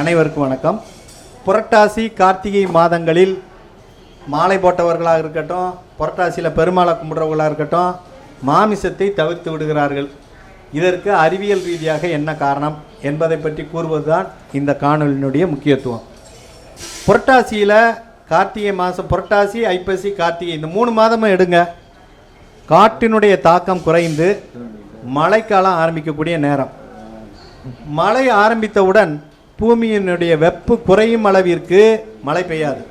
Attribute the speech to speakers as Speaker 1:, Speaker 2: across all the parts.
Speaker 1: அனைவருக்கும் வணக்கம். புரட்டாசி கார்த்திகை மாதங்களில் மாலை போட்டவர்களாக இருக்கட்டும் புரட்டாசியில் பெருமாளை கும்பிட்றவர்களாக இருக்கட்டும் மாமிசத்தை தவிர்த்து விடுகிறார்கள். இதற்கு அறிவியல் ரீதியாக என்ன காரணம் என்பதை பற்றி கூறுவதுதான் இந்த காணொலியினுடைய முக்கியத்துவம். புரட்டாசியில் கார்த்திகை மாதம் புரட்டாசி ஐப்பசி கார்த்திகை இந்த மூணு மாதமும் எடுங்க. காட்டினுடைய தாக்கம் குறைந்து மழைக்காலம் ஆரம்பிக்கக்கூடிய நேரம். மழை ஆரம்பித்தவுடன் பூமியினுடைய வெப்பு குறையும் அளவிற்கு மழை பெய்யாது.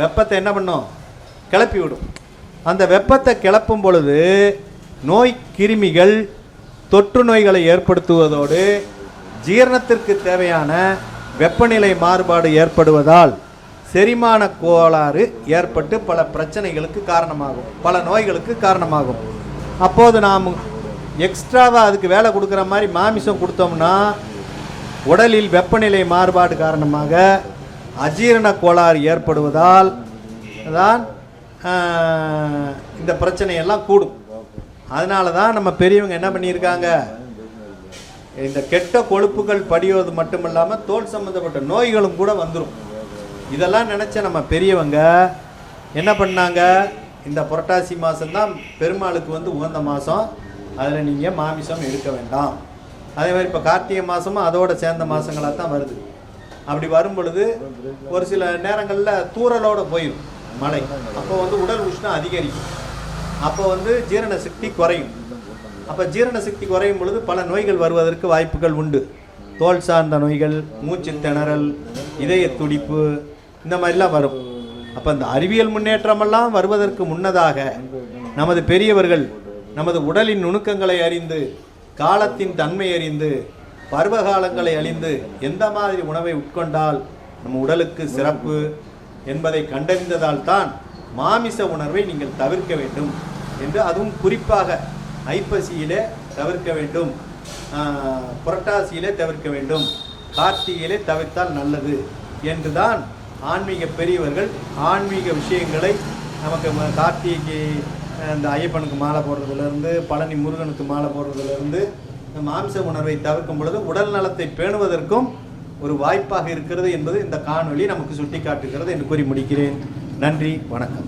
Speaker 1: வெப்பத்தை என்ன பண்ணும்? கிளப்பி விடும். அந்த வெப்பத்தை கிளப்பும் பொழுது நோய் கிருமிகள் தொற்று நோய்களை ஏற்படுத்துவதோடு ஜீரணத்திற்கு தேவையான வெப்பநிலை மாறுபாடு ஏற்படுவதால் செரிமான கோளாறு ஏற்பட்டு பல பிரச்சனைகளுக்கு காரணமாகும். பல நோய்களுக்கு காரணமாகும். அப்போது நாம் எக்ஸ்ட்ராவாக அதுக்கு வேலை கொடுக்குற மாதிரி மாமிசம் கொடுத்தோம்னா உடலில் வெப்பநிலை மாறுபாடு காரணமாக அஜீரண கோளாறு ஏற்படுவதால் தான் இந்த பிரச்சனையெல்லாம் கூடும். அதனால தான் நம்ம பெரியவங்க என்ன பண்ணியிருக்காங்க? இந்த கெட்ட கொழுப்புகள் படிவது மட்டும் இல்லாமல் தோல் சம்மந்தப்பட்ட நோய்களும் கூட வந்துடும் இதெல்லாம் நினச்ச நம்ம பெரியவங்க என்ன பண்ணாங்க? இந்த புரட்டாசி மாதம்தான் பெருமாளுக்கு வந்து உகந்த மாதம் அதில் நீங்கள் மாமிசம் எடுக்க வேண்டாம். அதே மாதிரி இப்போ கார்த்திகை மாதமும் அதோட சேர்ந்த மாதங்களாக தான் வருது. அப்படி வரும் பொழுது ஒரு சில நேரங்களில் தூரலோடு போயிடும் மழை. அப்போ வந்து உடல் உஷ்ணம் அதிகரிக்கும். அப்போ வந்து ஜீரண சக்தி குறையும். அப்போ ஜீரண சக்தி குறையும் பொழுது பல நோய்கள் வருவதற்கு வாய்ப்புகள் உண்டு. தோல் சார்ந்த நோய்கள் மூச்சு திணறல் இதய துடிப்பு இந்த மாதிரிலாம் வரும். அப்போ இந்த அறிவியல் முன்னேற்றமெல்லாம் வருவதற்கு முன்னதாக நமது பெரியவர்கள் நமது உடலின் நுணுக்கங்களை அறிந்து காலத்தின் தன்மை அறிந்து பருவகாலங்களை அழிந்து எந்த மாதிரி உணவை உட்கொண்டால் நம் உடலுக்கு சிறப்பு என்பதை கண்டறிந்ததால் தான் மாமிச உணர்வை நீங்கள் தவிர்க்க வேண்டும் என்று அதுவும் குறிப்பாக ஐப்பசியிலே தவிர்க்க வேண்டும். புரட்டாசியிலே தவிர்க்க வேண்டும். கார்த்திகையிலே தவிர்த்தால் நல்லது என்றுதான் ஆன்மீக பெரியவர்கள் ஆன்மீக விஷயங்களை நமக்கு கார்த்திகை இந்த ஐயப்பனுக்கு மாலை போடுறதுலேருந்து பழனி முருகனுக்கு மாலை போடுறதுலேருந்து இந்த மாம்ச உணர்வை தவிர்க்கும் பொழுது உடல் நலத்தை பேணுவதற்கும் ஒரு வாய்ப்பாக இருக்கிறது என்பது இந்த காணொலி நமக்கு சுட்டி காட்டுகிறது என்று கூறி முடிக்கிறேன். நன்றி வணக்கம்.